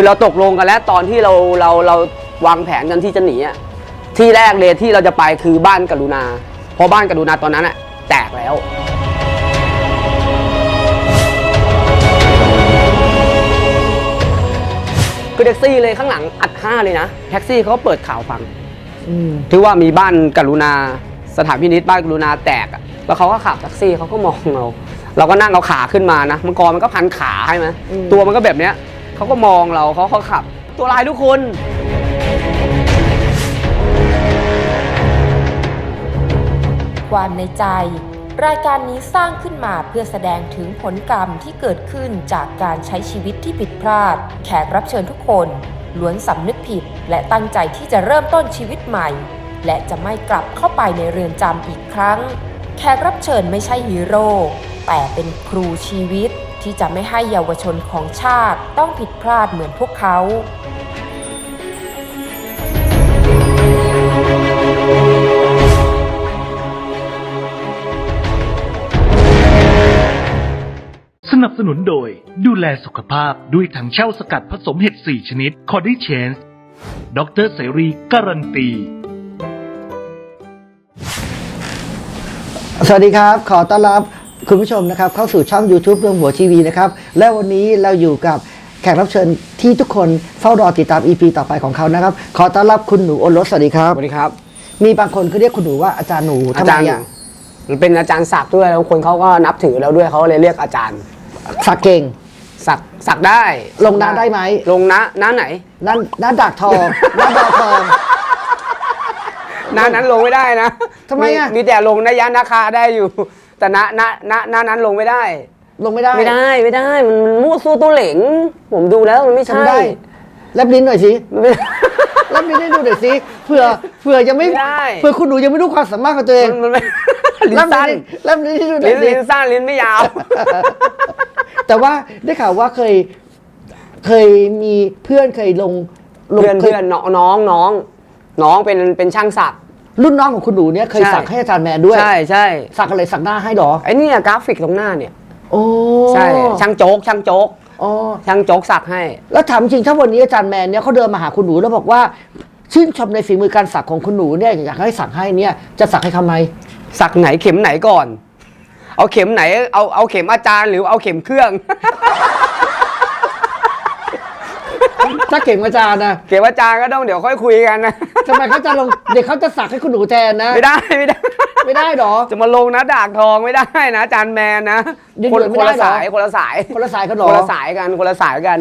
คือเราตกลงกันแล้วตอนที่เราเราเราวางแผนกันที่จะหนีอะที่แรกเลยที่เราจะไปคือบ้านกรุณาเพราะบ้านกรุณาตอนนั้นอะแตกแล้วคือแท็กซี่เลยข้างหลังอัดห้าเลยนะแท็กซี่เขาก็เปิดข่าวฟังอืมที่ว่ามีบ้านกรุณาสถานพินิษบ้านกรุณาแตกอะแล้วเขาก็ขับแท็กซี่เขาก็มองเราเราก็นั่งเอาขาขึ้นมานะมังกรมันก็พันขาใช่ไหมตัวมันก็แบบเนี้ย เขาก็มองเราเขาเขาขับ ตัวลายทุกคนความในใจ รายการนี้สร้างขึ้นมาเพื่อแสดงถึงผลกรรมที่เกิดขึ้นจากการใช้ชีวิตที่ผิดพลาด แขกรับเชิญทุกคน ล้วนสำนึกผิด และตั้งใจที่จะเริ่มต้นชีวิตใหม่ และจะไม่กลับเข้าไปในเรือนจำอีกครั้ง แขกรับเชิญไม่ใช่ฮีโร่แต่เป็นครูชีวิต ที่จะไม่ให้เยาวชนของชาติต้องผิดพลาดเหมือนพวกเขาสนับสนุนโดย ดูแลสุขภาพด้วยถังเช่าสกัดผสมเห็ด 4 ชนิด คอดิเชนส์ดรเสรีการันตี สวัสดีครับ ขอต้อนรับ คุณผู้ชมนะครับเข้าสู่ช่อง YouTube เรื่องหัวทีวีนะครับและวันนี้เราอยู่กับแขกรับเชิญที่ทุกคนเฝ้ารอติดตาม EP ต่อไปของเขานะครับ ขอต้อนรับคุณหนูโอรสสวัสดีครับ สวัสดีครับ มีบางคนเขาเรียกคุณหนูว่าอาจารย์หนูทำอาไมจารย์อะมันเป็นอาจารย์ศักดิ์ด้วยแล้วคนเขาก็นับถือเราด้วยเขาเลยเรียกอาจารย์สักเก่ง ศักดิ์ศักดิ์ได้ลงน้าได้ไหม ลงนะน้าไหนนั่นหน้าดักทองหน้าดาวทอง น้านั้นลงไม่ได้นะทำไมอะ มีแต่ลงนยานาคาได้อยู่ แต่ณณณณนั้นลงไม่ได้ ลงไม่ได้ไม่ได้ไม่ได้ มันมันมั่วสู้ตัวเหลง ผมดูแล้วมันไม่ทำใช่ได้แลบลิ้นหน่อยสิมันไม่แลบลิ้นให้ดูหน่อยสิเผื่อเผื่อยังไม่ไม่ได้ เผื่อคุณหนูยังไม่รู้ความสามารถของตัวเองมันมันไม่ลิ้นสั้นแลบลิ้นให้ดูหน่ลิ้อนยสิ ลิ้นสั้นลิ้นไม่ยาว แต่ว่าได้ข่าวว่าเคยเคยมีเพื่อนเคยลงลงเพื่อนคย เพื่อนน้องน้องน้องน้องเป็นเป็นช่างศักดิ์ รุ่นน้องของคุณหนูเนี่ยเคยใช่ สักให้อาจารย์แมนด้วย ใช่ใช่สักอะไรสักหน้าให้เหรอไอ้เนี่ยกราฟิกตรงหน้าเนี่ยโอ้ใช่ช่างโจ๊กช่างโจ๊กอ๋อช่างโจ๊กสักให้ แล้วถามจริงถ้าวันนี้อาจารย์แมนเนี่ยเขาเดินมาหาคุณหนูแล้วบอกว่า ชื่นชมในฝีมือการสักของคุณหนูเนี่ยอยากให้สักให้เนี่ยจะสักให้ทำไม สักไหนเข็มไหนก่อน เอาเข็มไหนเอาเอาเข็มอาจารย์หรือเอาเข็มเครื่อง ถ้าเก่งอาจารย์นะเข็มอาจารย์ก็ต้องเดี๋ยวค่อยคุยกันนะ ทำไมเขาจะลงเด็กเขาจะสักให้คุณหนูแทนนะ ไม่ได้ไม่ได้ ไม่ได้เหรอ จะมาลงนะดากทองไม่ได้นะอาจารย์แมนนะยังคนอยู่ไม่คนได้ละเหรอ สายคนละสายคนละสายกันเหรอคนละสายกันคนละสายกัน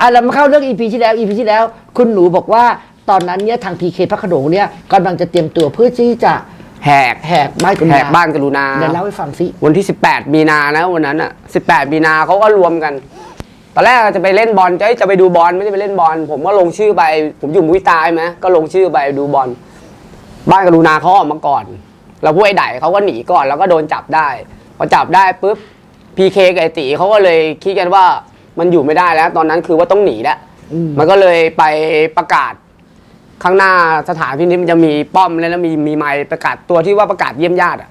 อะเรามาเข้าเรื่อง EP ที่แล้ว EP ที่แล้ว คุณหนูบอกว่าตอนนั้นเนี่ยทาง PK พระโขนงเนี่ยกำลังจะเตรียมตัวเพื่อที่จะแหกแหกบ้านกรุณาแหกบ้านกรุณา เดี๋ยวเล่าให้ฟังสิ วันที่ 18 มีนานะวันนั้นอะ 18 มีนาเขาก็รวมกัน ตอนแรกจะไปเล่นบอลจะจะไปดูบอลไม่ได้ไปเล่นบอลผมก็ลงชื่อไป ผมอยู่มุ้ยตายไหมก็ลงชื่อไปดูบอลบ้านกรุณาเขาออกมาก่อน แล้วพวกไอ้ไดเขาก็หนีก่อนแล้วก็โดนจับได้พอจับได้ปุ๊บพีเคกับไอตีเขาก็เลยคิดกันว่ามันอยู่ไม่ได้แล้ว ตอนนั้นคือว่าต้องหนีแล้วอืมมันก็เลยไปประกาศ ข้างหน้าสถานพินิจมันจะมีป้อมแล้วแล้วมีมีไม้ประกาศตัวที่ว่าประกาศเยี่ยมญาติอะ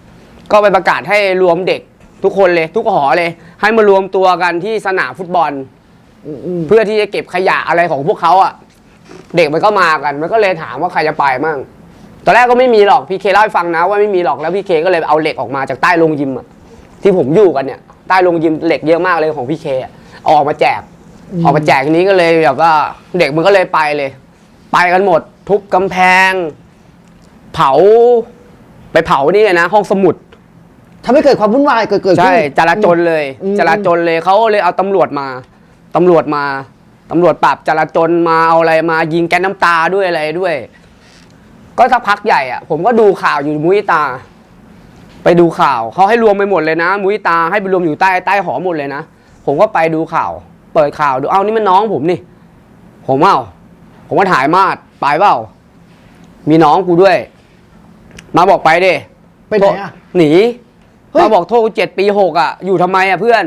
ก็ไปประกาศให้รวมเด็ก ทุกคนเลยทุกหอเลย ให้มารวมตัวกันที่สนามฟุตบอล เพื่อที่จะเก็บขยะอะไรของพวกเขาอะ เด็กมันก็มากัน มันก็เลยถามว่าใครจะไปมั่งตอนแรกก็ไม่มีหรอกพี่เคเล่าให้ฟังนะว่าไม่มีหรอกแล้วพี่เคก็เลยเอาเหล็กออกมาจากใต้โรงยิมอะที่ผมอยู่กันเนี่ยใต้โรงยิมเหล็กเยอะมากเลยของพี่เคอะเอาออกมาแจกออกมาแจกทีนี้ก็เลยแบบว่าเด็กมันก็เลยไปเลย ไปกันหมด ทุบกำแพง เผา ไปเผานี่นะห้องสมุด ทำให้เกิดความวุ่นวายเกิดเกิดขึ้น ใช่จราจนเลยอืม จราจนเลยเขาเลยเอาตำรวจมาตำรวจมาตำรวจปราบจราจนมาเอาอะไรมายิงแก๊สน้ำตาด้วยอะไรด้วย ก็สักพักใหญ่อะผมก็ดูข่าวอยู่มุ้ยตา ไปดูข่าวเขาให้รวมไปหมดเลยนะ มุ้ยตาให้ไปรวมอยู่ใต้ใต้หอหมดเลยนะผมก็ไปดูข่าว เปิดข่าวดูเอานี่มันน้องผมนี่ ผมเอ้าผมก็ถ่ายมาดไปเปล่า มีน้องกูด้วย มาบอกไปดิไปไหนอะ หนี เฮ้ยมาบอกโทษกูเจ็ดปีหกอะ อยู่ทำไมอะเพื่อน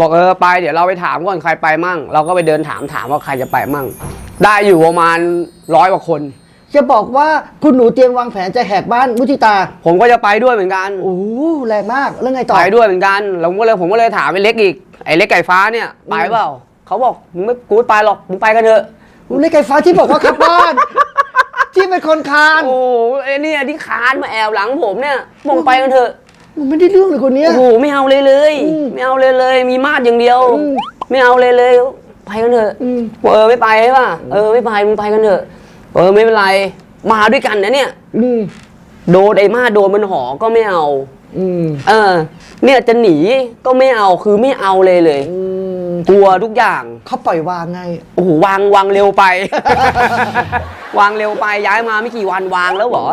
บอกเออไปเดี๋ยวเราไปถามก่อนใครไปมั่ง เราก็ไปเดินถามถามว่าใครจะไปมั่ง ได้อยู่ประมาณร้อยกว่าคน จะบอกว่าคุณหนูเตรียมวางแผนจะแหกบ้านมุทิตา ผมก็จะไปด้วยเหมือนกันโอ้โหแรงมากแล้วไงต่อไปด้วยเหมือนกันเราก็เลยผมก็เลยถามไอ้เล็กอีกไอ้เล็กไก่ฟ้าเนี่ยไปเปล่าเขาบอกมึงไม่กูไม่ไปหรอกมึงไปกันเถอะมึงได้ไก่ฟ้าที่บอกว่าขับบ้านที่เป็นคนคาน โอ้โหไอ้เนี่ยที่คานมาแอบหลังผมเนี่ยมองไปกันเถอะ มึงไม่ได้เรื่องเลยคนเนี้ย โอ้โหไม่เอาเลยเลย อืมไม่เอาเลยเลย มีมาดอย่างเดียว อืมไม่เอาเลยเลยไปกันเถอะอืม บอกเออไม่ไปใช่ป่ะเออไม่ไปมึงไปกันเถอะเออไม่เป็นไรมาด้วยกันนะเนี่ย อืมโดนไอ้มาดโดนมันหอก็ไม่เอา อืมเออ เนี่ยจะหนีก็ไม่เอาคือไม่เอาเลยเลย อืมกลัวทุกอย่างเขาปล่อยวางไง โอ้โหวางวางเร็วไป วางเร็วไปย้ายมาไม่กี่วันวางแล้วเหรอ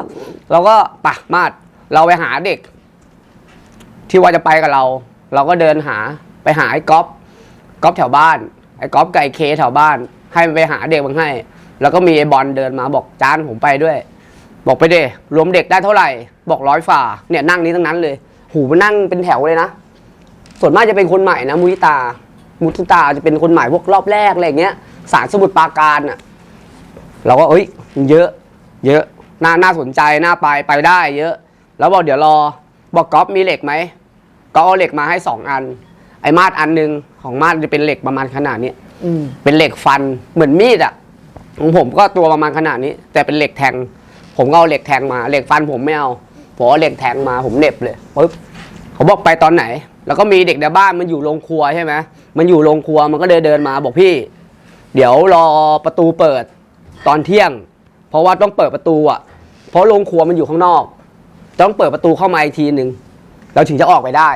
เราก็ปะมาดเราไปหาเด็ก ที่ว่าจะไปกับเรา เราก็เดินหาไปหาไอ้ก๊อฟก๊อฟแถวบ้านไอ้ก๊อฟไก่เคแถวบ้าน ให้มันไปหาเด็กมันให้ แล้วก็มีไอ้บอลเดินมาบอกจานผมไปด้วย บอกไปเดรวมเด็กได้เท่าไหร่ บอกร้อยฝ่าเนี่ยนั่งนี้ทั้งนั้นเลย หูมันนั่งเป็นแถวเลยนะส่วนมากจะเป็นคนใหม่นะมุทิตา มุทิตาจะเป็นคนใหม่พวกรอบแรกอะไรเงี้ย สารสมุดปาการอะเราก็เอ้ย เยอะ เยอะน่าน่าสนใจน่าไปไปได้ เยอะ แล้วบอกเดี๋ยวรอ บอกก๊อฟมีเหล็กไหมก็เอาเหล็กมาให้สองอัน ไอ้มาดอันหนึ่งของมาดจะเป็นเหล็กประมาณขนาดนี้อืม เป็นเหล็กฟันเหมือนมีดอะของผมก็ตัวประมาณขนาดนี้ แต่เป็นเหล็กแทง ผมก็เอาเหล็กแทงมาเหล็กฟันผมไม่เอาผมเอาเหล็กแทงมาผมเหน็บเลยปึ๊บเขาบอกไปตอนไหน แล้วก็มีเด็กในบ้านมันอยู่โรงครัวใช่ไหมมันอยู่โรงครัวมันก็เดินเดินมาบอกพี่ เดี๋ยวรอประตูเปิดตอนเที่ยง เพราะว่าต้องเปิดประตูอะ เพราะโรงครัวมันอยู่ข้างนอก ต้องเปิดประตูเข้ามาอีกทีหนึ่งเราถึงจะออกไปได้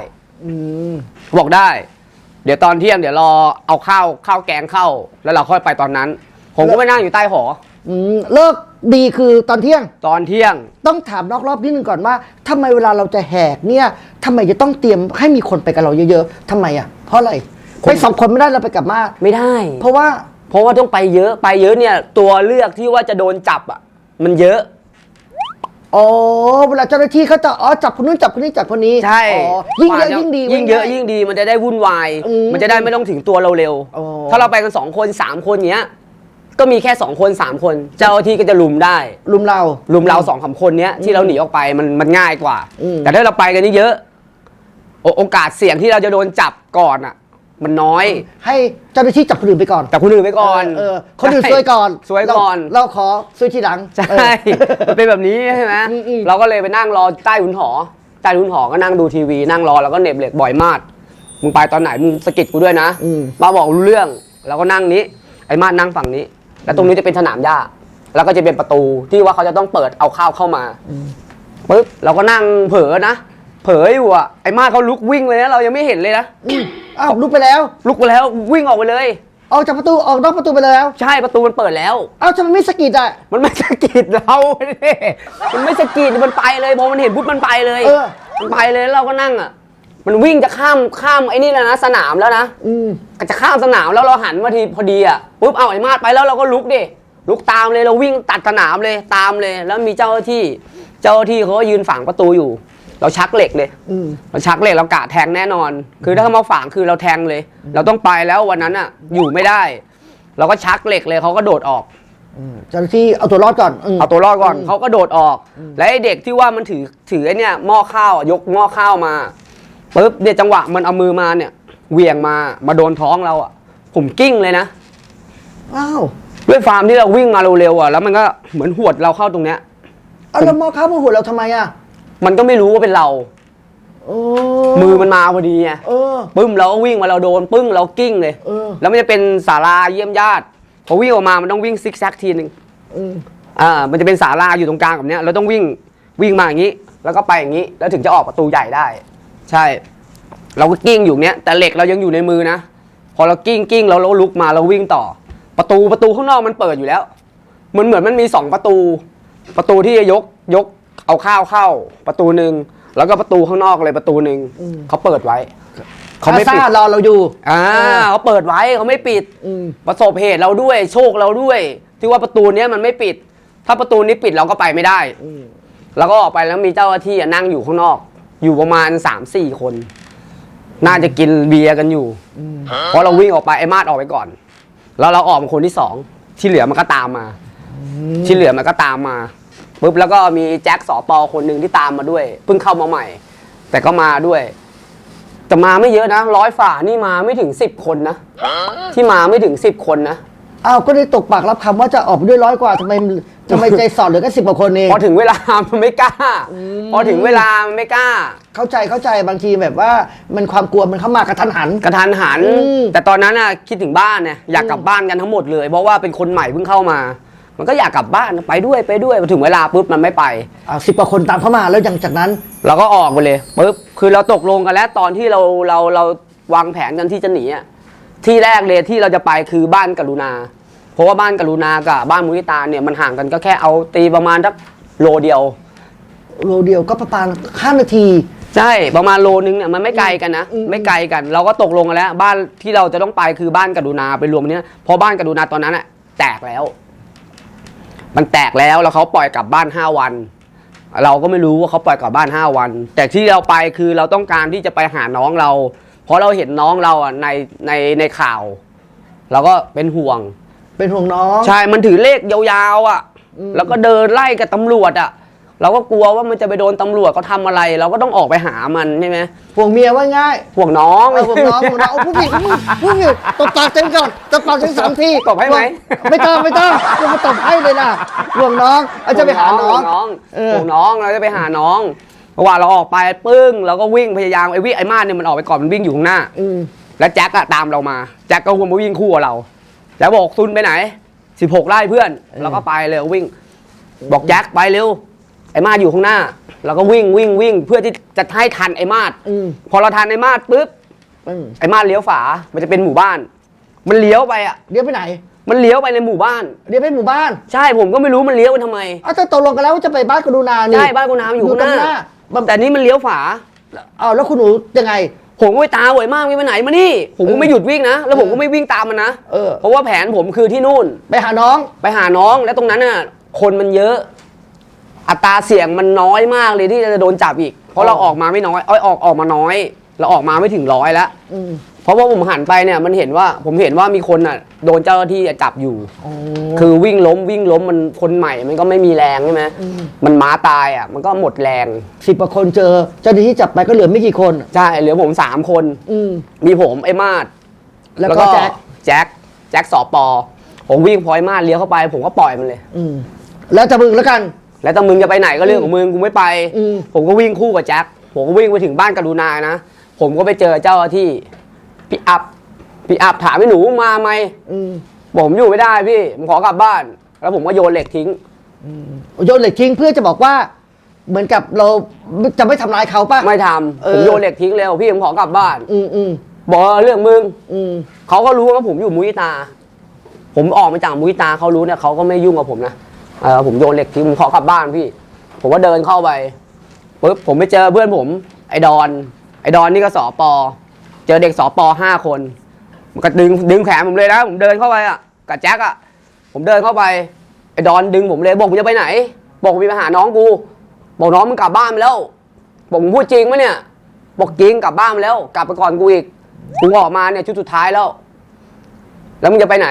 อืมบอกได้ เดี๋ยวตอนเที่ยงเดี๋ยวรอเอาข้าวข้าวแกงเข้า แล้วเราค่อยไปตอนนั้น ผมก็ไปนั่งอยู่ใต้หอ อืมเลิกดีคือตอนเที่ยง ตอนเที่ยง ต้องถามนอกรอบนิดนึงก่อนว่าทำไมเวลาเราจะแหกเนี่ยทำไมจะต้องเตรียมให้มีคนไปกับเราเยอะๆทำไมอะ เพราะอะไรคนไปสองคนไม่ได้เราไปกับมาไม่ได้ เพราะว่าเพราะว่าต้องไปเยอะไปเยอะเนี่ย ตัวเลือกที่ว่าจะโดนจับอะ มันเยอะ อ๋อเวลาเจ้าหน้าที่เขาจะอ๋อจับคนนู้นจับคนนี้จับคนนี้ใช่อ๋อยิ่งเยอะกว่าจะยิ่งดียิ่งเยอะว่ายิ่งดีมันจะได้วุ่นวายอืมมันจะได้ไม่ต้องถึงตัวเราเร็วอ๋อถ้าเราไปกันสองคนสามคนเนี้ยก็มีแค่สองคนสามคน เจ้าหน้าที่ก็จะลุมได้ ลุมเราลุมเราสองสามคนเนี้ยที่เราหนีออกไปมันมันง่ายกว่าอืมแต่ถ้าเราไปกันเยอะๆโอโอกาสเสี่ยงที่เราจะโดนจับก่อนอะ มันน้อย ให้เจ้าหน้าที่จับคนอื่นไปก่อนแต่คนอื่นไปก่อนเออคนอื่นซวยก่อนซวยก่อน เราเราขอซวยทีหลังใช่ เออ มันเป็นแบบนี้ใช่ไหมอืมอืม เราก็เลยไปนั่งรอใต้หุนหอ ใต้หุนหอก็นั่งดูทีวี นั่งรอแล้วก็เหน็บเหล็กบ่อยมาก มึงไปตอนไหนมึงสะกิดกูด้วยนะอืม มาบอกรู้เรื่อง เราก็นั่งนี้ ไอ้มาดนั่งฝั่งนี้ แล้วตรงนี้จะเป็นสนามหญ้า แล้วก็จะเป็นประตูที่ว่าเขาจะต้องเปิดเอาข้าวเข้ามา ปึ๊บเราก็นั่งเผลอนะเผล ออยู่อะไอ้มาดเขาลุกวิ่งเลยนะเรายังไม่เห็นเลยนะอืมอ้าวลุกไปแล้ว ลุกไปแล้ววิ่งออกไปเลย ออกจากประตูออกนอกประตูไปแล้วใช่ประตูมันเปิดแล้วเอ้าทำไมไม่สะกิดอะ มันไม่สะกิดเราเนี่ยมันไม่สะกิดมันไปเลยพอมันเห็นปุ๊บมันไปเลยเออ มันไปเลยแล้วเราก็นั่งอะ มันวิ่งจะข้ามข้ามไอ้นี่แล้วนะสนามแล้วนะ อืมจะข้ามสนามแล้วเราหันมาทีพอดีอะปุ๊บเอาไอ้มาดไปแล้วเราก็ลุกดิลุกตามเลยเราวิ่งตัดสนามเลยตามเลย แล้วมีเจ้าหน้าที่ เจ้าหน้าที่เขาก็ยืนฝังประตูอยู่ เราชักเหล็กเลยอืม เราชักเหล็กเรากะแทงแน่นอน คือถ้าเขามาฝังคือเราแทงเลย เราต้องไปแล้ววันนั้นอะ อยู่ไม่ได้ เราก็ชักเหล็กเลยเขาก็โดดออก อืมเจ้าหน้าที่เอาตัวรอดก่อนม เอาตัวรอดก่อนอืมเขาก็โดดออก และไอ้เด็กที่ว่ามันถือถือไอ้เนี่ยหม้อข้าวอะยกหม้อข้าวมาปุ๊บเนี่ยจังหวะมันเอามือมาเนี่ยเหวี่ยงมามาโดนท้องเราอะ ผมกิ้งเลยนะ อ้าวด้วยฟาร์มที่เราวิ่งมาเร็วๆอะแล้วมันก็เหมือนหวดเราเข้าตรงเนี้ย เอาแล้วหมอข้าวมาหัวเราทำไมอะ มันก็ไม่รู้ว่าเป็นเราโอ้มือมันมาพอดีไงเออ ปึ้มเราก็วิ่งมาเราโดนปึ้งเรากิ้งเลย เออ แล้วมันจะเป็นศาลาเยี่ยมญาติพอวิ่งออกมามันต้องวิ่งซิกแซกทีนึงอืมอ่ามันจะเป็นศาลาอยู่ตรงกลางแบบเนี้ยเราต้องวิ่งวิ่งมาอย่างนี้ แล้วก็ไปอย่างนี้ แล้วถึงจะออกประตูใหญ่ได้ ใช่ เราก็กิ้งอยู่เนี้ยแต่เหล็กเรายังอยู่ในมือนะ พอเรากิ้งกิ้งเราเราลุกมาเราวิ่งต่อ ประตูประตูข้างนอกมันเปิดอยู่แล้วมันเหมือนมันมีสองประตู ประตูที่จะยกยก เอาข้าวเข้าประตูหนึ่งแล้วก็ประตูข้างนอกเลยประตูหนึ่งเขาเปิดไว้เขาไม่อาปิดซ่ารอเราอยู่อ่าเขาเปิดไว้เขาไม่ปิดอืมประสบเหตุเราด้วย โชคเราด้วย ที่ว่าประตูเนี้ยมันไม่ปิด ถ้าประตูนี้ปิดเราก็ไปไม่ได้อืมแล้วก็ออกไปแล้วมีเจ้าหน้าที่อะนั่งอยู่ข้างนอก อยู่ประมาณ3ามสี่คน น่าจะกินเบียร์กันอยู่เพราะเราวิ่งออกไปไอ้มาดออกไปก่อน แล้วเราออกมาคนที่สองที่เหลือมันก็ตามมา ที่เหลือมันก็ตามมา ปุ๊บแล้วก็มีแจ็คสอปอคนหนึ่งที่ตามมาด้วยเพิ่งเข้ามาใหม่ แต่ก็มาด้วย แต่มาไม่เยอะนะร้อยฝ่านี่มาไม่ถึงสิบคนนะที่มาไม่ถึงสิบคนนะอ้าวก็ได้ตกปากรับคำว่าจะออกไปด้วยร้อยกว่าทำไมทำไมใจสอดเหลือแค่สิบกว่าคนเองพอถึงเวลามันไม่กล้า พอถึงเวลามันไม่กล้า เข้าใจเข้าใจบางทีแบบว่ามันความกลัวมันเข้ามากระทันหันกระทันหันอืมแต่ตอนนั้นน่ะคิดถึงบ้านเนี่ยอยากกลับบ้านกันทั้งหมดเลย เพราะว่าเป็นคนใหม่เพิ่งเข้ามา มันก็อยากกลับบ้านไปด้วยไปด้วยพอถึงเวลาปุ๊บมันไม่ไปอ่าสิบกว่าคนตามเข้ามาแล้วหลังจากนั้น เราก็ออกไปเลยปุ๊บคือเราตกลงกันแล้วตอนที่เราเราเราวางแผนกันที่จะหนีอะที่แรกเลยที่เราจะไปคือบ้านกรุณา เพราะว่าบ้านกรุณากับบ้านมุนิตาเนี่ยมันห่างกันก็แค่เอาตีประมาณสักโลเดียว โลเดียวก็ประมาณห้านาที ใช่ประมาณโลนึงเนี่ยมันไม่ไกลกันนะอืมไม่ไกลกัน เราก็ตกลงกันแล้ว บ้านที่เราจะต้องไปคือบ้านกรุณาไปรวมเนี้ยเพราะบ้านกรุณาตอนนั้นอะแตกแล้ว มันแตกแล้วแล้วเขาปล่อยกลับบ้านห้าวัน เราก็ไม่รู้ว่าเขาปล่อยกลับบ้านห้าวัน แต่ที่เราไปคือเราต้องการที่จะไปหาน้องเรา เพราะเราเห็นน้องเราอะในในในข่าวเราก็เป็นห่วง เป็นห่วงน้อง ใช่มันถือเลขยาวๆอะอืมแล้วก็เดินไล่กับตำรวจอะ เราก็กลัวว่ามันจะไปโดนตำรวจเขาทำอะไร เราก็ต้องออกไปหามันใช่ไหมห่วงเมียว่าง่ายห่วงน้อง เออห่วงน้องห่วงน้องเอาผู้ผิดผู้ผิดตบปากเต็มก่อนตบปากถึงสามทีตบให้ไหม ไม่ต้องไม่ต้องกูมาตบให้เลยนะห่วงน้องเอาจะไปหาน้องห่วงน้องเออ ห่วงน้องเราจะไปหาน้องเพราะว่าเราออกไปปึ้งเราก็วิ่งพยายามไอ้วิ่งไอ้มาดเนี่ยมันออกไปก่อนมันวิ่งอยู่ข้างหน้า อืมแล้วแจ็คอะตามเรามา แจ็คก็วนมาวิ่งคู่กับเรา แล้วบอกซุนไปไหน 16ไร่เพื่อนเราก็ไปเลยวิ่ง บอกแจ็คไปเร็ว ไอ้มาดอยู่ข้างหน้า เราก็วิ่งวิ่งวิ่งเพื่อที่จะให้ทันไอ้มาดอืมพอเราทันไอ้มาดปุ๊บอืมไอ้มาดเลี้ยวฝา มันจะเป็นหมู่บ้าน มันเลี้ยวไปอะเดี๋ยวไปไหน มันเลี้ยวไปในหมู่บ้านเดี๋ยวไปหมู่บ้านใช่ผมก็ไม่รู้มันเลี้ยวไปทำไมเอาแต่ตกลงกันแล้วว่าจะไปบ้านกรุณานี่ ใช่บ้านคุณน้ำอยู่ข้างหน้า อยู่ตรงหน้าแต่นี่มันเลี้ยวฝาเอาแล้วคุณหนูยังไง ผมก็ไปตามบ่อยมากไม่ไปไหนมานี่ ผมก็ไม่หยุดวิ่งนะ แล้วผมก็ไม่วิ่งตามมันนะเออ เพราะว่าแผนผมคือที่นู่น ไปหาน้อง ไปหาน้องแล้วตรงนั้นน่ะ คนมันเยอะ อัตราเสี่ยงมันน้อยมากเลยที่จะโดนจับอีก เพราะเราออกมาไม่น้อยเอ้ยออกออกมาน้อย เราออกมาไม่ถึงร้อยแล้วอืมเพราะว่าผมหันไปเนี่ยมันเห็นว่าผมเห็นว่ามีคนน่ะโดนเจ้าหน้าที่จับอยู่อ๋อคือวิ่งล้มวิ่งล้มมันคนใหม่มันก็ไม่มีแรงใช่ไหมอืม มันม้าตายอะมันก็หมดแรงสิบกว่าคนเจอ เจ้าหน้าที่จับไปก็เหลือไม่กี่คน ใช่เหลือผมสามคน อืม มีผมไอ้มาดแล้วก็แจ็คแจ็คแจ็คสอปอผมวิ่งพลอยมาดเลี้ยวเข้าไป ผมก็ปล่อยมันเลย อืม แล้วจะมึงแล้วกัน แล้วแต่มึงจะไปไหนก็เรื่องของมึงกูไม่ไป อืม ผมก็วิ่งคู่กับแจ็คผมก็วิ่งไปถึงบ้านกรุณานะ ผมก็ไปเจอเจ้าหน้าที่พี่อัพพี่อัพถามไอ้หนูมาไหม อืมบอกผมอยู่ไม่ได้พี่ ผมขอกลับบ้าน แล้วผมก็โยนเหล็กทิ้ง โยนเหล็กทิ้งเพื่อจะบอกว่า เหมือนกับเราจะไม่ทำร้ายเขาป่ะ ไม่ทำเออผมโยนเหล็กทิ้งเร็วพี่ผมขอกลับบ้าน อืมอืมบอกว่าเรื่องมึงอืมเขาก็รู้ว่าผมอยู่มุยตา ผมออกมาจากมุยตาเขารู้เนี่ยเขาก็ไม่ยุ่งกับผมนะ เออผมโยนเหล็กทิ้งผมขอกลับบ้านพี่ ผมก็เดินเข้าไปปุ๊บผมไปเจอเพื่อนผม ไอ้ดอน ไอ้ดอนนี่ก็สอปอ เจอเด็กสอปอห้าคนมันก็ดึงดึงแขนผมเลยนะ ผมเดินเข้าไปอะกับแจ็คอะผมเดินเข้าไปไอ้ดอนดึงผมเลยบอกมึงจะไปไหน บอกมึงไปหาน้องกู บอกน้องมึงกลับบ้านไปแล้ว บอกมึงพูดจริงไหมเนี่ย บอกจริงกลับบ้านไปแล้ว กลับไปก่อนกูอีกกูออกมาเนี่ยชุดสุดท้ายแล้ว แล้วมึงจะไปไหน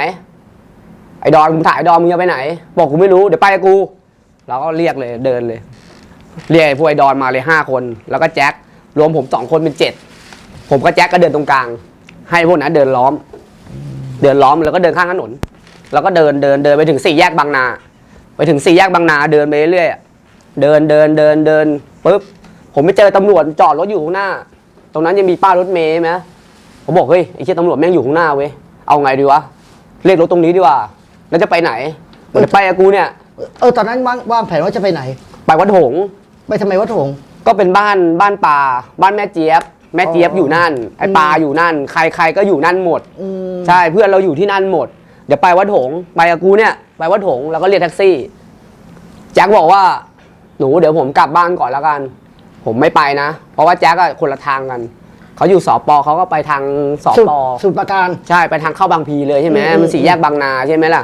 ไอ้ดอนมึงถ่ายไอ้ดอนมึงจะไปไหน บอกกูไม่รู้เดี๋ยวไปกับกู เราก็เรียกเลยเดินเลย เรียกไอ้พวกไอ้ดอนมาเลยห้าคน แล้วก็แจ็ครวมผมสองคนเป็นเจ็ดผมกับแจ็คก็เดินตรงกลาง ให้พวกนั้นเดินล้อม เดินล้อมแล้วก็เดินข้างถนน แล้วก็เดินเดินเดินไปถึงสี่แยกบางนา ไปถึงสี่แยกบางนาเดินไปเรื่อยๆเดินเดินเดินเดินปุ๊บผมไปเจอตำรวจจอดรถอยู่ข้างหน้า ตรงนั้นยังมีป้ายรถเมย์ไหมผมบอกเฮ้ยไอ้เชี่ยตำรวจแม่งอยู่ข้างหน้าเว้ยเอาไงดีวะเรียกรถตรงนี้ดีกว่า แล้วจะไปไหนมันจะไปกับกูเนี่ย เออตอนนั้นวางวางแผนว่าจะไปไหน ไปวัดหงส์ไปทำไมวัดหงส์ ก็เป็นบ้านบ้านป่าบ้านแม่เจี๊ยบ แม่เจี๊ยบอ๋อออยู่นั่น ไอ้ปลาอยู่นั่น ใครใครก็อยู่นั่นหมดอืม ใช่เพื่อนเราอยู่ที่นั่นหมด เดี๋ยวไปวัดหงส์ไปกับกูเนี่ย ไปวัดหงส์แล้วก็เรียกแท็กซี่แจ็คบอกว่า หนูเดี๋ยวผมกลับบ้านก่อนแล้วกัน ผมไม่ไปนะ เพราะว่าแจ็คอะคนละทางกัน เขาอยู่สอปอเขาก็ไปทางสอสุดปอสุดประการ ใช่ไปทางเข้าบางพีเลยใช่ไหมอืม มันสี่แยกบางนาใช่ไหมล่ะ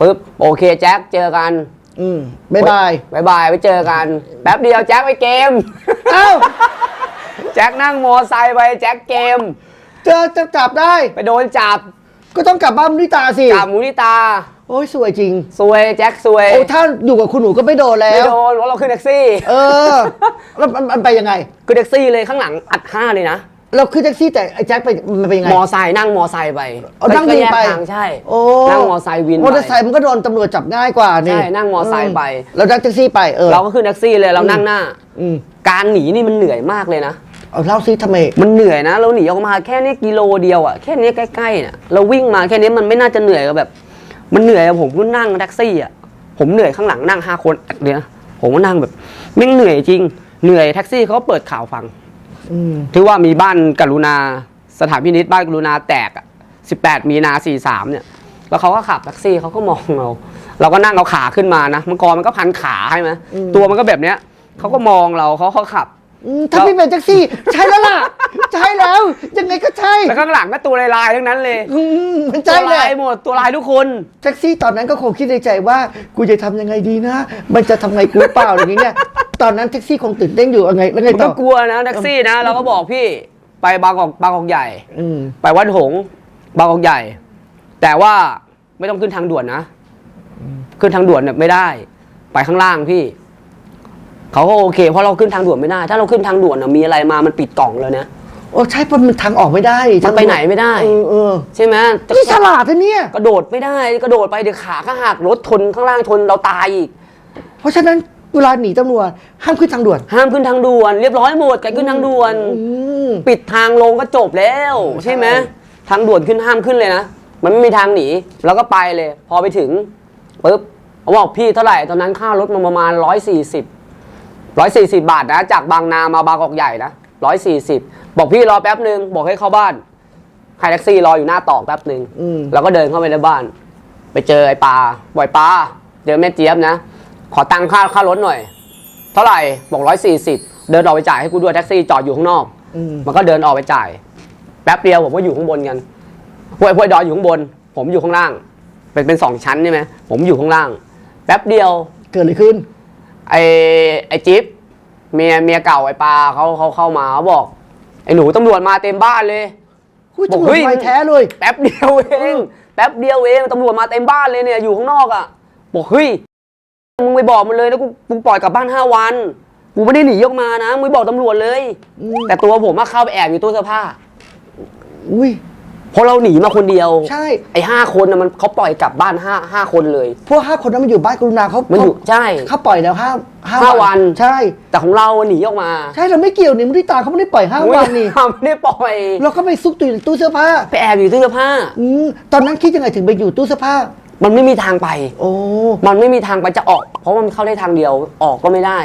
ปุ๊บโอเคแจ็คเจอกันอืมบ๊ายบาย บายบายไปเจอกัน แป๊บเดียวแจ็คไปเกม เอ้า แจ็คนั่งมอไซค์ไปแจ็คเกม เจอจะกลับได้ ไปโดนจับก็ต้องกลับบ้านมุนิตาสิ จับมูนิตาโอ้ยสวยจริง ซวยแจ็คซวยโอ้ถ้าอยู่กับคุณหนูก็ไม่โดนแล้ไม่ว โดนเพราะเราขึ้นแท็กซี่เออ แล้วมันมันไปยังไง ขึ้นแท็กซี่เลยข้างหลังอัดห้าเลยนะ เราขึ้นแท็กซี่แต่ไอ้แจ็คไปมันเป็นยังไง มอไซค์นั่งมอไซค์ไปเอานั่งก็วินแยกไปทางใช่โอ้นั่งมอไซค์วินมอเตอร์ไซไปค์มันก็โดนตำรวจจับง่ายกว่านี่ใช่นั่งมอไซค์ไปแล้วนั่งแท็กซี่ไปเออเราก็ขึ้นแท็กซี่เลยเรานั่งหน้า อืมการหนีนี่มันเหนื่อยมากเลยนะ เอาเล่าซิทำไม มันเหนื่อยนะ เราหนีออกมาแค่นี้กิโลเดียวอะแค่นี้ใกล้ๆเนี่ยเราวิ่งมาแค่นี้มันไม่น่าจะเหนื่อยกับแบบ มันเหนื่อยอะผมก็นั่งแท็กซี่อะผมเหนื่อยข้างหลังนั่งห้าคนเนี่ยนะผมก็นั่งแบบไม่งเหนื่อยจริง เหนื่อยแท็กซี่เขาเปิดข่าวฟังอืม ที่ว่ามีบ้านกรุณา สถานพินิษบ้านกรุณาแตกอะ18มีนา43เนี่ย แล้วเขาก็ขับแท็กซี่เขาก็มองเราเราก็นั่งเอาขาขึ้นมานะมังกรมันก็พันขาใช่ไหมตัวมันก็แบบเนี้ยเขาก็มองเราเขาเขาขับอืมถ้าพี่เป็นแท็กซี่ ใช่แล้วล่ะ ใช่แล้ว ยังไงก็ใช่แล้วข้างหลังก็ตัวลายๆทั้งนั้นเลยอืมมันตัใช่วเลลายยหมดตัวลายทุกคนแท็กซี่ตอนนั้นก็คงคิดในใจว่า กูจะทำยังไงดีนะ มันจะทำไงกูหรือเปล่าอย่างเงี้ย ตอนนั้นแท็กซี่คงตื่นเต้นอยู่เอาไงแล้วไงมันต่ก็อกลัวนะแท็กซี่นะ เราก็บอกพี่ไปบางกอกบางกอกใหญ่ อืมไปวัดหงส์บางกอกใหญ่ แต่ว่าไม่ต้องขึ้นทางด่วนนะ ขึ้นทางด่วนเนี่ยไม่ได้ ไปข้างล่างพี่ เขาก็โอเค เพราะเราขึ้นทางด่วนไม่ได้ ถ้าเราขึ้นทางด่วนน่ะมีอะไรมามันปิดกล่องเลยนะ โอ้ใช่เพราะมันทางออกไม่ได้มันไปไหนไม่ได้ เออเออใช่ไหมจะนี่ฉลาดนะเนี่ย กระโดดไม่ได้ กระโดดไปเดี๋ยวขาก็หักรถชนข้างล่างชนเราตายอีก เพราะฉะนั้น เวลาหนีตำรวจห้ามขึ้นทางด่วน ห้ามขึ้นทางด่วน เรียบร้อยหมดใครขึ้นทางด่วน อืม ปิดทางลงก็จบแล้ว ใช่ใช่ไหมทางด่วนขึ้นห้ามขึ้นเลยนะ มันไม่มีทางหนี แล้วก็ไปเลย พอไปถึงปุ๊บเขาบอกพี่เท่าไหร่ตอนนั้นค่ารถมันประมาณร้อยสี่สิบร้อยสี่สิบาทนะ จากบางนามาบางกอกใหญ่นะร้อยสี่สิบบอกพี่รอแป๊บหนึ่งบอกให้เข้าบ้านใครแท็กซี่รออยู่หน้าตอกแป๊บหนึ่งอืมเราก็เดินเข้าไปในบ้าน ไปเจอไอ้ปลาบ่อยปลาเจอแม่เจี๊ยบนะ ขอตังค่าค่ารถหน่อย เท่าไหร่บอกร้อยสี่สิบเดินออกไปจ่ายให้กูด้วยแท็กซี่จอดอยู่ข้างนอก อืมมันก็เดินออกไปจ่าย แป๊บเดียวผมก็อยู่ข้างบนกันพวยพวยดอยอยู่ข้างบน ผมอยู่ข้างล่าง เป็นเป็นสองชั้นใช่ไหมผมอยู่ข้างล่าง แป๊บเดียว เกิดอะไรขึ้น ไอ้ไอ้จิ๊บเมียเมียเก่าไอ้ปลาเขาเขาเข้ามาเขาบอก ไอ้หนูตำรวจมาเต็มบ้านเลย หุ้ยบอกตำรวเฮ้จยไฟแท้เลย แป๊บเดียวเอง แป๊บเดียวเองตำรวจมาเต็มบ้านเลยเนี่ยอยู่ข้างนอกอะบอกเฮ้ย มึงไปบอกมันเลยนะกูกูปล่อยกลับบ้านห้าวัน กูไม่ได้หนีออกมานะมึงบอกตำรวจเลยอืมแต่ตัวผมอะเข้าไปแอบอยู่ตู้เสื้อผ้าอุ้ย เพราะเราหนีมาคนเดียวใช่ ไอ้ห้าคนนะมันเขาปล่อยกลับบ้านห้าห้าคนเลย พวกห้าคนนั้นมันอยู่บ้านกรุณาเขามันอยู่ใช่เขาปล่อยแล้วห้าห้าวัน ใช่ แต่ของเราหนีออกมา ใช่เราไม่เกี่ยวนี่มุทิตาเขาไม่ได้ปล่อยห้าวันนี่ไม่ได้ปล่อย เราก็ไปซุกตัวอยู่ในตู้เสื้อผ้า ไปแอบอยู่ตู้เสื้อผ้า อืมตอนนั้นคิดยังไงถึงไปอยู่ตู้เสื้อผ้า มันไม่มีทางไป โอ้ มันไม่มีทางไปจะออก เพราะว่ามันเข้าได้ทางเดียวออกก็ไม่ได้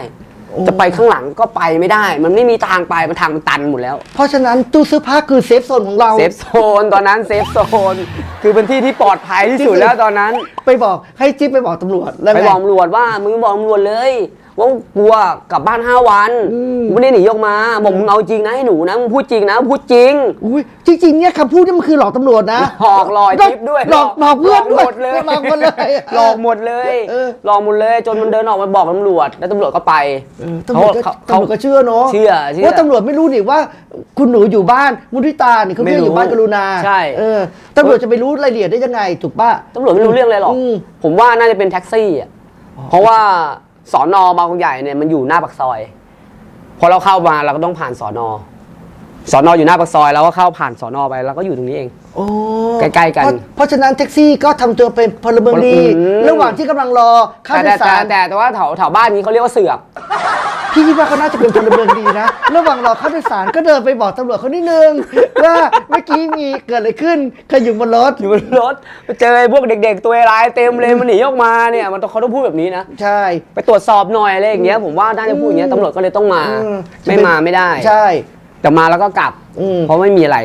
โอ้ จะไปข้างหลังก็ไปไม่ได้ มันไม่มีทางไปมันทางมันตันหมดแล้ว เพราะฉะนั้นตู้เสื้อผ้าคือเซฟโซนของเรา เซฟโซนตอนนั้นเซฟโซน คือเป็นที่ที่ปลอดภัยที่สุดแล้วตอนนั้น ไปบอกให้จิ๊บไปบอกตำรวจแล้วไปไงบอกตำรวจว่ามึงบอกตำรวจเลยว่ากลัวกลับบ้านห้าวันอืมกูไม่ได้หนีออกมาบอกมึงเอาจริงนะให้หนูนะมึงพูดจริงนะพูดจริงอุ้ยจริงๆเนี่ยคำพูดนี่มันคือหลอกตำรวจนะหลอกหลอยทิปด้วยหลอกหลอกเพื่อนหลด้วยหมดเลยหลอกหมดเลยหลอกหมดเลยเออหลอกหมดเลยจนมันเดินออกมาบอกตำรวจแล้วตำรวจก็ไปเออตำรวจก็เขาตำรวจก็เชื่อเนาะเชื่อเชื่อว่าตำรวจไม่รู้นี่ว่า คุณหนูอยู่บ้านมุทิตานี่เขาไม่ได้ไม่รู้อยู่บ้านกรุณาใช่เออตำรวจจะไปรู้รายละเอียดได้ยังไงถูกป่ะตำรวจไม่รู้เรื่องอะไรหรอกมผมว่าน่าจะเป็นแท็กซี่อะเพราะว่า สอนอบางกอกใหญ่เนี่ยมันอยู่หน้าปากซอย พอเราเข้ามาเราก็ต้องผ่านสอนอสอนออยู่หน้าปากซอยเราก็เข้าผ่านสอนอไปเราก็อยู่ตรงนี้เอง โอ้ใกล้ๆกัน เพราะเพราะฉะนั้นแท็กซี่ก็ทำตัวเป็นพลเมืองดี อืม ระหว่างที่กำลังรอค่าแต่โดแต่ยสาแต่รแต่แต่ว่าแถวแถวบ้านนี้เขาเรียกว่าเสือก พี่คิดว่าเขาน่าจะเป็นพลเมืองดีนะ ระหว่างรอค่าโดยสารก็เดินไปบอกตำรวจเขานิดนึงว่าเมื่อกี้มีเกิดอะไรขึ้นใครอยู่บนรถ อยู่บนรถไปเจอไอ้พวกเด็ก ๆ ตัวร้ายเต็มเลยมันหนีออกมาเนี่ยมันต้องเขาต้องพูดแบบนี้นะ ใช่ ไปตรวจสอบหน่อยอะไรอย่างเงี้ยผมว่าน่าจะพูดอย่างเงี้ยตำรวจก็เลยต้องมา อืไม่มาไม่ได้ ใช่ แต่มาแล้วก็กลับ อืม เพราะไม่มีอะไร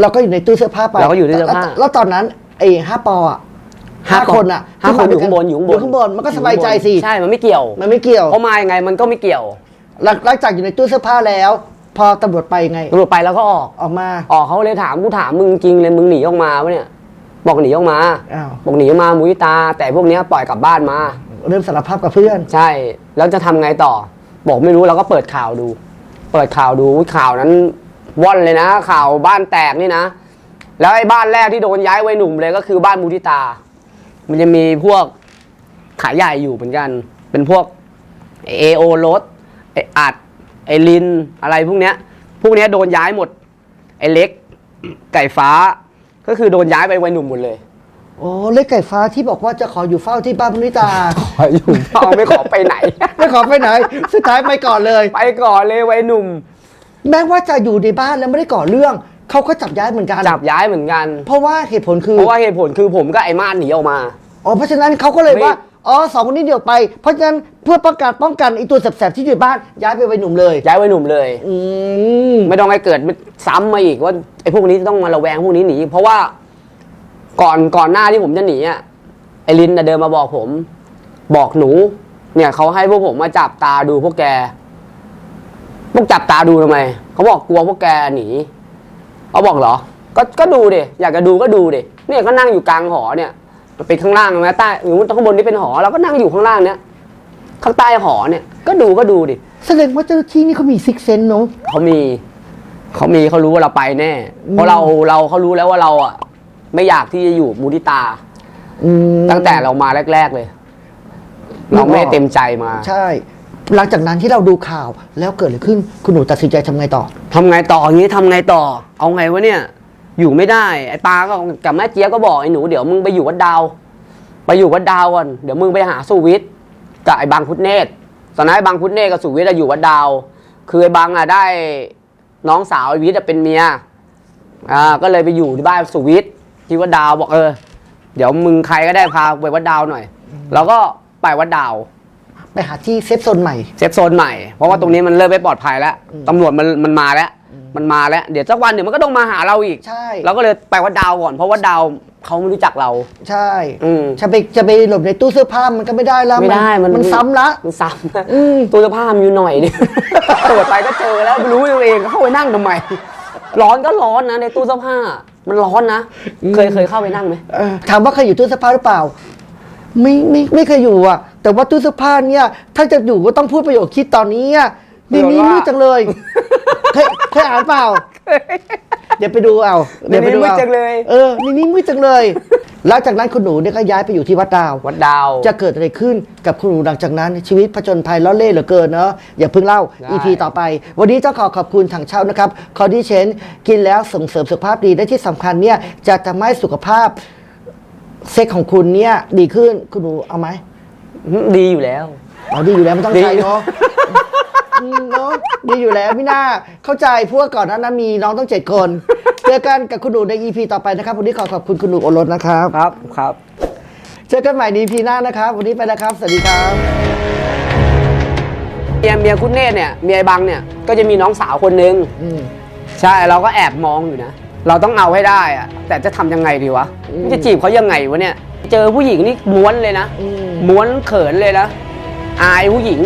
เราก็อยู่ในตู้เสื้อผ้าไปเราก็อยู่ในตู้เสื้อผ้าแล้วแล้วตอนนั้นไอ้ห้าปออะห้าคนอะห้าคนอยู่ที่ข้างบนอยู่ข้างบนข้างบนมันก็สบายใจสิ ใช่มันไม่เกี่ยว มันไม่เกี่ยว เพราะมายังไงมันก็ไม่เกี่ยว หลังหลังจากอยู่ในตู้เสื้อผ้าแล้ว พอตำรวจไปไง ตำรวจไปแล้วก็ออก ออกมา ออกเขาเลยถามกูถามมึงจริงเลยมึงหนีออกมาปะเนี่ย บอกหนีออกมาอ้าว บอกหนีออกมามุยตา แต่พวกเนี้ยปล่อยกลับบ้านมา เริ่มสารภาพกับเพื่อน ใช่ แล้วจะทำไงต่อ บอกไม่รู้เราก็เปิดข่าวดู เปิดข่าวดูข่าวนั้นว่อนเลยนะ ข่าวบ้านแตกนี่นะ แล้วไอ้บ้านแรกที่โดนย้ายไว้หนุ่มเลยก็คือบ้านมูทิตา มันจะมีพวกขายใหญ่อยู่เหมือนกัน เป็นพวกเอโอรถ ไออัดไอลินอะไรพวกเนี้ยพวกเนี้ยโดนย้ายหมดอ้เล็ก ไก่ฟ้า ก็คือโดนย้ายไปวัยหนุ่มหมดเลยโอ้เล็กไก่ฟ้าที่บอกว่าจะขออยู่เฝ้าที่บ้านมุนิตา ขออยู่เฝ้าไม่ขอไปไหน ไม่ขอไปไหน สุดท้ายไปก่อนเลย ไปก่อนเลยวัยหนุ่ม แม้ว่าจะอยู่ในบ้านแล้วไม่ได้ก่อเรื่องเขาก็จับย้ายเหมือนกันจับย้ายเหมือนกัน เพราะว่าเหตุผลคือเพราะว่าเหตุผลคือผมก็ไอ้ม่านหนีออกมาอ๋อเพราะฉะนั้นเขาก็เลยไม่ว่า อ๋อสองคนนี้เดี๋ยวไป เพราะฉะนั้นเพื่อประกาศป้องกันไอ้ตัวแสบๆที่อยู่บ้านย้ายไปวัยหนุ่มเลย ย้ายวัยหนุ่มเลย อืม ไม่ต้องให้เกิดซ้ำมาอีกว่าไอ้พวกนี้ต้องมาระแวงพวกนี้หนีเพราะว่าก่อนก่อนหน้าที่ผมจะหนีอะไอ้ลินน่ะเดินมาบอกผม บอกหนู เนี่ยเขาให้พวกผมมาจับตาดูพวกแกพวกจับตาดูทำไมเขาบอกกลัวพวกแกหนีเขาบอกเหรอ ก็ก็ดูดิอยากจะดูก็ดูดิเนี่ยก็นั่งอยู่กลางหอเนี่ยมัน เป็นข้างล่างไหมใต้หรือข้างบนนี่เป็นหอเราก็นั่งอยู่ข้างล่างเนี่ยข้างใต้หอเนี่ย ก็ดูก็ดูดิแสดงว่าเจ้าหน้าที่นี่เขามีซิกเซนเนาะเขามีเขามีเขารู้ว่าเราไปแน่เพราะเราเราเขารู้แล้วว่าเราอะไม่อยากที่จะอยู่มูดิตาอืมตั้งแต่เรามาแรก ๆเลย เราไม่ได้เต็มใจมา ใช่ หลังจากนั้นที่เราดูข่าวแล้วเกิดอะไรขึ้นคุณหนูตัดสินใจทำไงต่อทำไงต่ออย่างนี้ทำไงต่อ เอาไงวะเนี่ย อยู่ไม่ได้ไอ้ปาก็กับแม่เจี๊ยบก็บอกไอ้หนูเดี๋ยวมึงไปอยู่วัดดาว ไปอยู่วัดดาวก่อนเดี๋ยวมึงไปหาสุวิทย์กับไอ้บางพุทธเนตรตอนนั้นไอ้บางพุทธเนตรกับสุวิทย์อะอยู่วัดดาว คือไอ้บางอะได้น้องสาวไอ้วิทย์อะเป็นเมียอ่าก็เลยไปอยู่ที่บ้านสุวิทย์ที่วัดดาวบอกเออ เดี๋ยวมึงใครก็ได้พาไปวัดดาวหน่อยเราก็ไปวัดดาวไปหาที่เซฟโซนใหม่ เซฟโซนใหม่ เพราะว่าตรงนี้มันเริ่มไม่ปลอดภัยแล้วตำรวจมันมันมาแล้ว มันมาแล้ว เดี๋ยวสักวันเดี๋ยวมันก็ต้องมาหาเราอีก ใช่เราก็เลยไปวัดดาวก่อนเพราะวัดดาวเขาไม่รู้จักเรา ใช่อืม จะไปจะไปหลบในตู้เสื้อผ้ามันก็ไม่ได้แล้วไม่ได้มันมันซ้ำละ มันซ้ำนะอืมตัวเสื้อผ้ามันอยู่หน่อยนี่ตรวจไปก็เจอแล้วไม่รู้ตัวเองก็เข้าไปนั่งทำไม ร้อนก็ร้อนนะในตู้เสื้อผ้า มันร้อนนะ เคยเคยเข้าไปนั่งไหม เออถามว่าเคยอยู่ตู้เสื้อผ้าหรือเปล่า ไม่ไม่ไม่เคยอยู่อะ แต่ว่าตู้เสื้อผ้าเนี่ย ถ้าจะอยู่ก็ต้องพูดประโยคคิดตอนนี้อะมีมีมืดจังเลย เคยเคยอ่านเปล่า เดี๋ยวไปดูเอาเดี๋ยวไปดูมีมืดเอาจังเลย เออมีมีมืดจังเลย หลังจากนั้นคุณหนูเนี่ยก็ย้ายไปอยู่ที่วัดดาว วัดดาว จะเกิดอะไรขึ้นกับคุณหนูหลังจากนั้น ชีวิตผจญภัยล้อเล่เหลือเกินเนาะอย่าเพิ่งเล่า ได้ EP ต่อไป วันนี้ต้องขอขอบคุณถังเช่านะครับคอดิเชนกินแล้วส่งเสริมสุขภาพดีและที่สำคัญเนี่ยจะทำให้สุขภาพเซ็กของคุณเนี่ยดีขึ้นคุณหนูเอาไหม ดีอยู่แล้ว เอาดีอยู่แล้วไม่ต้องดีใช้เนาะ อืมเนาะดีอยู่แล้วไม่น่าเข้าใจพวกก่อนหนานั้นมีน้องต้องเจ็ดคน เจอกันกับคุณหนูใน EP ต่อไปนะครับ วันนี้ขอขอบคุณคุณหนูโอรสนะครับ ครับครับ เจอกันใหม่ใน EP หน้านะครับ วันนี้ไปแล้วครับ สวัสดีครับ เมียเมียคุณเนตรเนี่ยเมียไอ้บังเนี่ยก็จะมีน้องสาวคนนึง อืม ใช่เราก็แอบมองอยู่นะ เราต้องเอาให้ได้อะแต่จะทำยังไงดีวะอืมจะจีบเขายังไงวะเนี่ย เจอผู้หญิงนี่ม้วนเลยนะอืม ม้วนเขินเลยนะอายผู้หญิง